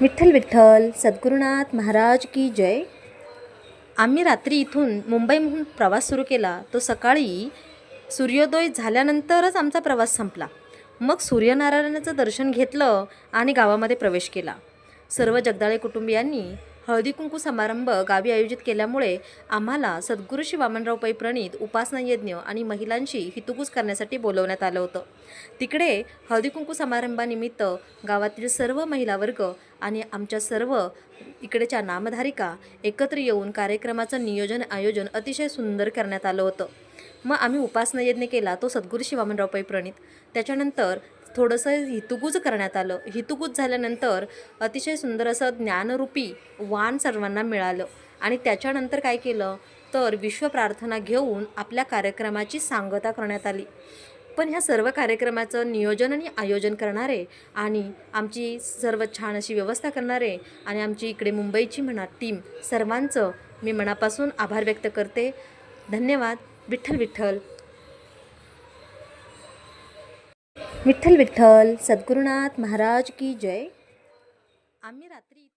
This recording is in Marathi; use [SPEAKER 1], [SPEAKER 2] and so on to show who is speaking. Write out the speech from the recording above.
[SPEAKER 1] विठ्ठल विठ्ठल सद्गुरुनाथ महाराज की जय. आम्ही रात्री इथून मुंबईहून प्रवास सुरू केला. तो सकाळी सूर्योदय झाल्यानंतरच आमचा प्रवास संपला. मग सूर्यनारायणाचं दर्शन घेतलं आणि गावामध्ये प्रवेश केला. सर्व जगदाळे कुटुंबियांनी हळदी कुंकू समारंभ गावी आयोजित केल्यामुळे आम्हाला सद्गुरू श्री वामनराव पै प्रणित उपासना यज्ञ आणि महिलांशी हितगुज करण्यासाठी बोलवण्यात आलं होतं. तिकडे हळदी कुंकू समारंभानिमित्त गावातील सर्व महिला वर्ग आणि आमच्या सर्व इकडेच्या नामधारिका एकत्र येऊन कार्यक्रमाचं नियोजन आयोजन अतिशय सुंदर करण्यात आलं होतं. मग आम्ही उपासना यज्ञ केला तो सद्गुरू श्री वामनराव पै प्रणित. त्याच्यानंतर थोडंसं हितुगुज करण्यात आलं. हितुगुज झाल्यानंतर अतिशय सुंदर असं ज्ञानरूपी वाण सर्वांना मिळालं. आणि त्याच्यानंतर काय केलं? तर विश्वप्रार्थना घेऊन आपल्या कार्यक्रमाची सांगता करण्यात आली. पण ह्या सर्व कार्यक्रमाचं नियोजन आणि आयोजन करणारे आणि आमची सर्व छान अशी व्यवस्था करणारे आणि आमची इकडे मुंबईची म्हणा टीम सर्वांचं मी मनापासून आभार व्यक्त करते. धन्यवाद. विठ्ठल विठ्ठल. विठ्ठल विठ्ठल सद्गुरुनाथ महाराज की जय. आम्ही रात्री